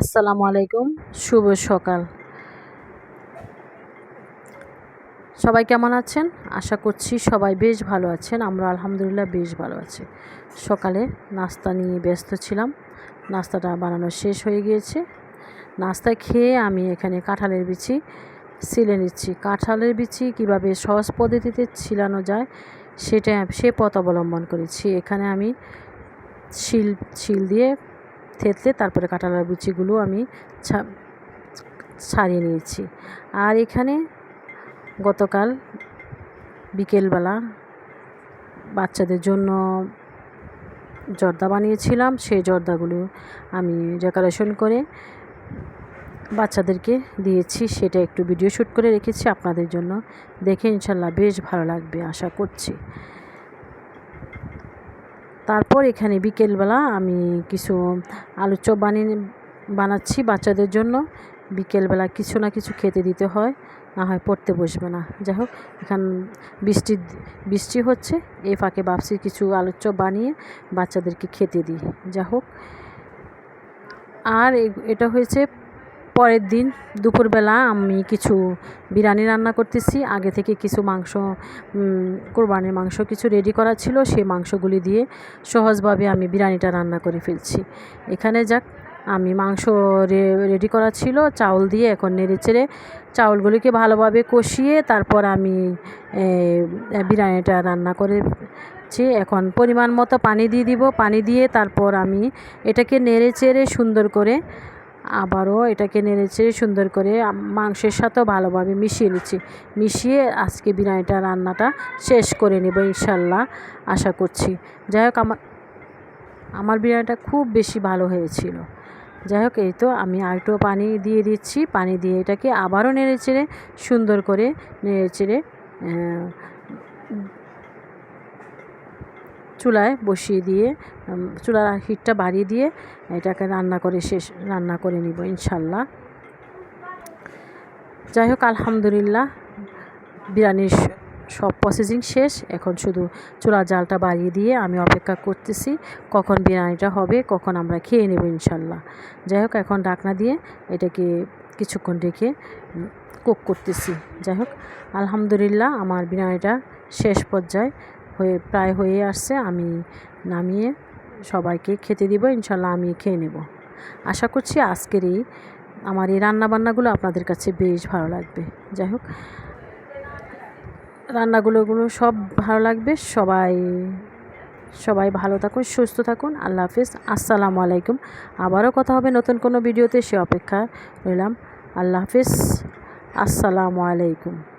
আসসালামু আলাইকুম, শুভ সকাল। সবাই কেমন আছেন? আশা করছি সবাই বেশ ভালো আছেন, আমরা আলহামদুলিল্লাহ বেশ ভালো আছি। সকালে নাস্তা নিয়ে ব্যস্ত ছিলাম, নাস্তাটা বানানো শেষ হয়ে গিয়েছে। নাস্তা খেয়ে আমি এখানে কাঁঠালের বিচি ছিলে নিচ্ছি। কাঁঠালের বিচি কীভাবে সহজ পদ্ধতিতে ছিলানো যায় সেটা, সে পথ অবলম্বন করেছি। এখানে আমি শিল শিল দিয়ে থেতলে তারপরে কাঁঠালের বিচিগুলো আমি ছাড়িয়ে নিয়েছি। আর এখানে গতকাল বিকেলবেলা বাচ্চাদের জন্য জর্দা বানিয়েছিলাম। সেই জর্দাগুলো আমি ডেকোরেশন করে বাচ্চাদেরকে দিয়েছি। সেটা একটু ভিডিও শ্যুট করে রেখেছি। আপনাদের জন্য দেখে ইনশাল্লাহ বেশ ভালো লাগবে, আশা করছি। তারপর এখানে বিকেলবেলা আমি কিছু আলুর চপ বানিয়ে বানাচ্ছি বাচ্চাদের জন্য। বিকেলবেলা কিছু না কিছু খেতে দিতে হয়, না হয় পড়তে বসবে না। যাই হোক, এখান বৃষ্টি বৃষ্টি হচ্ছে এই ফাঁকে ভাবছি কিছু আলুর চপ বানিয়ে বাচ্চাদেরকে খেতে দিই। যাই হোক, আর এটা হয়েছে পরের দিন দুপুরবেলা আমি কিছু বিরিয়ানি রান্না করতেছি। আগে থেকে কিছু মাংস কোরবানির মাংস কিছু রেডি করা ছিল। সেই মাংসগুলি দিয়ে সহজভাবে আমি বিরিয়ানিটা রান্না করে ফেলছি। এখানে যাক, আমি মাংস রেডি করা ছিল। চাউল দিয়ে এখন নেড়ে চেড়ে চাউলগুলিকে ভালোভাবে কষিয়ে তারপর আমি বিরিয়ানিটা রান্না করে এখন পরিমাণ মতো পানি দিয়ে দিব। পানি দিয়ে তারপর আমি এটাকে নেড়ে চেড়ে সুন্দর করে আবারও এটাকে নেড়েছে সুন্দর করে মাংসের সাথেও ভালোভাবে মিশিয়ে নিচ্ছি। মিশিয়ে আজকে বিরিয়ানিটা, রান্নাটা শেষ করে নেব ইনশাল্লাহ, আশা করছি। যাই হোক, আমার আমার বিরিয়ানিটা খুব বেশি ভালো হয়েছিল। যাই হোক, এই তো আমি আরেকটু পানি দিয়ে দিচ্ছি। পানি দিয়ে এটাকে আবারও নেড়ে চেড়ে সুন্দর করে নেড়ে চেড়ে চুলায় বসিয়ে দিয়ে চুলার হিটটা বাড়িয়ে দিয়ে এটাকে রান্না করে শেষ, রান্না করে নিব ইনশাল্লাহ। যাই হোক, আলহামদুলিল্লাহ, বিরিয়ানির সব প্রসেসিং শেষ। এখন শুধু চুলার জালটা বাড়িয়ে দিয়ে আমি অপেক্ষা করতেছি কখন বিরিয়ানিটা হবে, কখন আমরা খেয়ে নেব ইনশাল্লাহ। যাই হোক, এখন ডাকনা দিয়ে এটাকে কিছুক্ষণ রেখে কুক করতেছি। যাই হোক, আলহামদুলিল্লাহ, আমার বিরিয়ানিটা শেষ পর্যায়ে হয়ে, প্রায় হয়ে আসছে, আমি নামিয়ে সবাইকে খেতে দিব, ইনশাল্লাহ আমি খেয়ে নেব। আশা করছি আজকের এই, আমার এই রান্নাবান্নাগুলো আপনাদের কাছে বেশ ভালো লাগবে। যাই হোক, রান্নাগুলোগুলো সব ভালো লাগবে। সবাই সবাই ভালো থাকুন, সুস্থ থাকুন। আল্লাহ হাফিজ। আসসালামু আলাইকুম। আবারও কথা হবে নতুন কোনো ভিডিওতে, সে অপেক্ষা রইলাম। আল্লাহ হাফিজ। আসসালামু আলাইকুম।